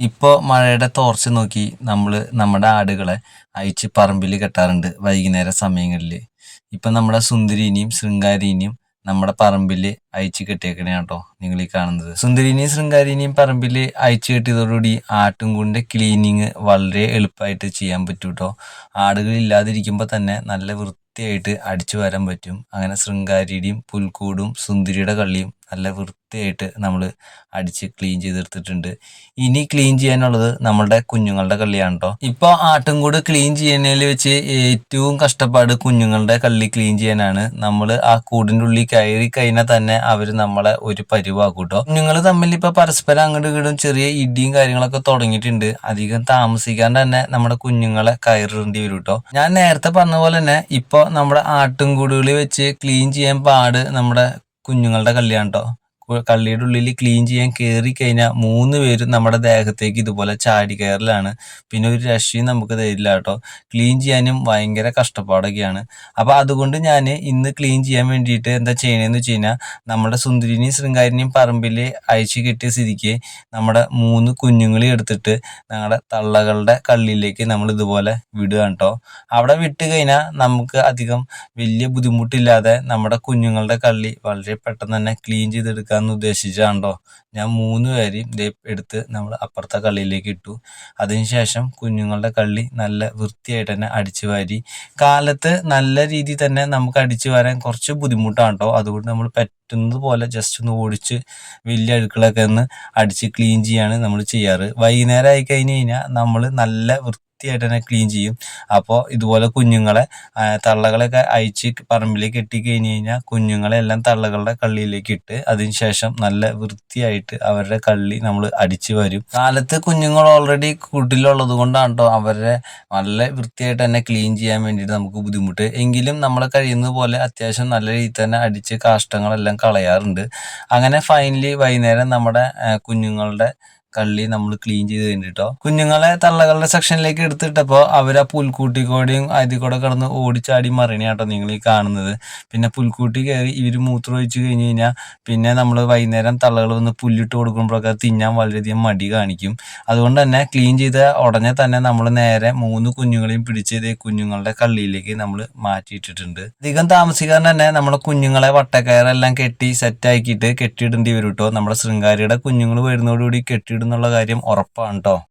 ഇപ്പോൾ മഴയുടെ തോർച്ച നോക്കി നമ്മൾ നമ്മുടെ ആടുകളെ അയച്ച് പറമ്പിൽ കെട്ടാറുണ്ട് വൈകുന്നേര സമയങ്ങളിൽ ഇപ്പം നമ്മുടെ സുന്ദരിനിയും ശൃംഗാരിനിയും നമ്മുടെ പറമ്പിൽ അയച്ച് കെട്ടിയേക്കണേ കേട്ടോ നിങ്ങൾ ഈ കാണുന്നത്. സുന്ദരിനിയും ശൃംഗാരിനിയും പറമ്പിൽ അയച്ച് കെട്ടിയതോടുകൂടി ആട്ടുംകൂടിന്റെ ക്ലീനിങ് വളരെ എളുപ്പമായിട്ട് ചെയ്യാൻ പറ്റും കേട്ടോ ആടുകൾ ഇല്ലാതിരിക്കുമ്പോൾ തന്നെ നല്ല വൃത്തിയായിട്ട് അടിച്ചു വരാൻ പറ്റും. അങ്ങനെ ശൃംഗാരിയുടെയും പുൽക്കൂടും സുന്ദരിയുടെ കള്ളിയും നല്ല വൃത്തിയായിട്ട് നമ്മൾ അടിച്ച് ക്ലീൻ ചെയ്തെടുത്തിട്ടുണ്ട്. ഇനി ക്ലീൻ ചെയ്യാനുള്ളത് നമ്മളുടെ കുഞ്ഞുങ്ങളുടെ കള്ളിയാണ് കേട്ടോ ഇപ്പോൾ ആട്ടുംകൂട് ക്ലീൻ ചെയ്യുന്നതിൽ വെച്ച് ഏറ്റവും കഷ്ടപ്പാട് കുഞ്ഞുങ്ങളുടെ കള്ളി ക്ലീൻ ചെയ്യാനാണ്. നമ്മൾ ആ കൂടിന്റെ ഉള്ളിൽ കയറി കഴിഞ്ഞാൽ തന്നെ അവർ നമ്മളെ ഒരു പരിവാക്കും കേട്ടോ കുഞ്ഞുങ്ങൾ തമ്മിൽ ഇപ്പോൾ പരസ്പരം അങ്ങോട്ടും ഇങ്ങോട്ടും ചെറിയ ഇടിയും കാര്യങ്ങളൊക്കെ തുടങ്ങിയിട്ടുണ്ട്. അധികം താമസിക്കാണ്ട് തന്നെ നമ്മുടെ കുഞ്ഞുങ്ങളെ കയറിടേണ്ടി വരും കേട്ടോ ഞാൻ നേരത്തെ പറഞ്ഞ പോലെ തന്നെ ഇപ്പോൾ നമ്മുടെ ആട്ടുംകൂടുകളിൽ വെച്ച് ക്ലീൻ ചെയ്യാൻ പാട് നമ്മുടെ കുഞ്ഞുങ്ങളുടെ കല്യാണം കേട്ടോ കള്ളിയുടെ ഉള്ളിൽ ക്ലീൻ ചെയ്യാൻ കയറി കഴിഞ്ഞാൽ മൂന്ന് പേരും നമ്മുടെ ദേഹത്തേക്ക് ഇതുപോലെ ചാടി കയറലാണ്. പിന്നെ ഒരു രക്ഷയും നമുക്ക് തരില്ല കേട്ടോ. ക്ലീൻ ചെയ്യാനും ഭയങ്കര കഷ്ടപ്പാടൊക്കെയാണ്. അപ്പോൾ അതുകൊണ്ട് ഞാൻ ഇന്ന് ക്ലീൻ ചെയ്യാൻ വേണ്ടിയിട്ട് എന്താ ചെയ്യണേന്ന് വെച്ച് കഴിഞ്ഞാൽ നമ്മുടെ സുന്ദരിനെയും ശൃംഗാരിനെയും പറമ്പിൽ അയച്ചു കെട്ടിയ സ്ഥിതിക്ക് നമ്മുടെ മൂന്ന് കുഞ്ഞുങ്ങളെ എടുത്തിട്ട് ഞങ്ങളുടെ തള്ളകളുടെ കള്ളിയിലേക്ക് നമ്മൾ ഇതുപോലെ വിടുകയാണ് കേട്ടോ. അവിടെ വിട്ട് കഴിഞ്ഞാൽ നമുക്ക് അധികം വലിയ ബുദ്ധിമുട്ടില്ലാതെ നമ്മുടെ കുഞ്ഞുങ്ങളുടെ കള്ളി വളരെ പെട്ടെന്ന് തന്നെ ക്ലീൻ ചെയ്തെടുക്കാൻ എടുക്കാമെന്ന് ഉദ്ദേശിച്ചാണ്ടോ ഞാൻ മൂന്ന് പേരെയും ദേ എടുത്ത് നമ്മൾ അപ്പുറത്തെ കള്ളിയിലേക്ക് ഇട്ടു. അതിനുശേഷം കുഞ്ഞുങ്ങളുടെ കള്ളി നല്ല വൃത്തിയായിട്ട് തന്നെ അടിച്ചു വാരി. കാലത്ത് നല്ല രീതിയിൽ തന്നെ നമുക്ക് അടിച്ചു വരാൻ കുറച്ച് ബുദ്ധിമുട്ടാണ് കേട്ടോ അതുകൊണ്ട് നമ്മൾ പറ്റുന്നത് പോലെ ജസ്റ്റ് ഒന്ന് ഓടിച്ച് വലിയ അഴുക്കളൊക്കെ ഒന്ന് അടിച്ച് ക്ലീൻ ചെയ്യാണ് നമ്മൾ ചെയ്യാറ്. വൈകുന്നേരം ആയി കഴിഞ്ഞ് കഴിഞ്ഞാൽ നമ്മൾ നല്ല വൃത്തി വൃത്തിയായിട്ട് തന്നെ ക്ലീൻ ചെയ്യും. അപ്പോൾ ഇതുപോലെ കുഞ്ഞുങ്ങളെ തള്ളകളൊക്കെ അയച്ച് പറമ്പിലേക്ക് എത്തി കഴിഞ്ഞ് കഴിഞ്ഞാൽ കുഞ്ഞുങ്ങളെ എല്ലാം തള്ളകളുടെ കള്ളിയിലേക്ക് ഇട്ട് അതിനുശേഷം നല്ല വൃത്തിയായിട്ട് അവരുടെ കള്ളി നമ്മൾ അടിച്ചു വരും. കാലത്ത് കുഞ്ഞുങ്ങൾ ഓൾറെഡി കൂട്ടിലുള്ളത് കൊണ്ടാണ് കേട്ടോ അവരെ നല്ല വൃത്തിയായിട്ട് തന്നെ ക്ലീൻ ചെയ്യാൻ വേണ്ടിയിട്ട് നമുക്ക് ബുദ്ധിമുട്ട്. എങ്കിലും നമ്മൾ കഴിയുന്ന പോലെ അത്യാവശ്യം നല്ല രീതിയിൽ തന്നെ അടിച്ച് കാഷ്ടങ്ങളെല്ലാം കളയാറുണ്ട്. അങ്ങനെ ഫൈനലി വൈകുന്നേരം നമ്മുടെ കുഞ്ഞുങ്ങളുടെ കള്ളി നമ്മൾ ക്ലീൻ ചെയ്ത് കഴിഞ്ഞിട്ടോ. കുഞ്ഞുങ്ങളെ തള്ളകളുടെ സെക്ഷനിലേക്ക് എടുത്തിട്ടപ്പോൾ അവരാ ആ പുൽക്കൂട്ടിക്കോടെയും അതിൽ കൂടെ കിടന്ന് ഓടിച്ചാടി മറിയണ നിങ്ങൾ ഈ കാണുന്നത്. പിന്നെ പുൽക്കൂട്ടി കയറി ഇവർ മൂത്രം ഒഴിച്ച് കഴിഞ്ഞ് കഴിഞ്ഞാൽ പിന്നെ നമ്മൾ വൈകുന്നേരം തള്ളകൾ വന്ന് പുല്ലിട്ട് കൊടുക്കുമ്പോഴൊക്കെ തിന്നാൻ വളരെയധികം മടി കാണിക്കും. അതുകൊണ്ട് തന്നെ ക്ലീൻ ചെയ്ത ഉടനെ തന്നെ നമ്മൾ നേരെ മൂന്ന് കുഞ്ഞുങ്ങളെയും പിടിച്ച് ഇതേ കുഞ്ഞുങ്ങളുടെ കള്ളിയിലേക്ക് നമ്മൾ മാറ്റിയിട്ടിട്ടുണ്ട്. അധികം താമസിക്കാൻ തന്നെ നമ്മുടെ കുഞ്ഞുങ്ങളെ വട്ടക്കയറെല്ലാം കെട്ടി സെറ്റ് ആക്കിയിട്ട് കെട്ടിയിടേണ്ടി വരും കേട്ടോ. നമ്മുടെ ശൃംഗാരിയുടെ കുഞ്ഞുങ്ങൾ വരുന്നതോടുകൂടി കെട്ടി എന്നുള്ള കാര്യം ഉറപ്പാണ് കേട്ടോ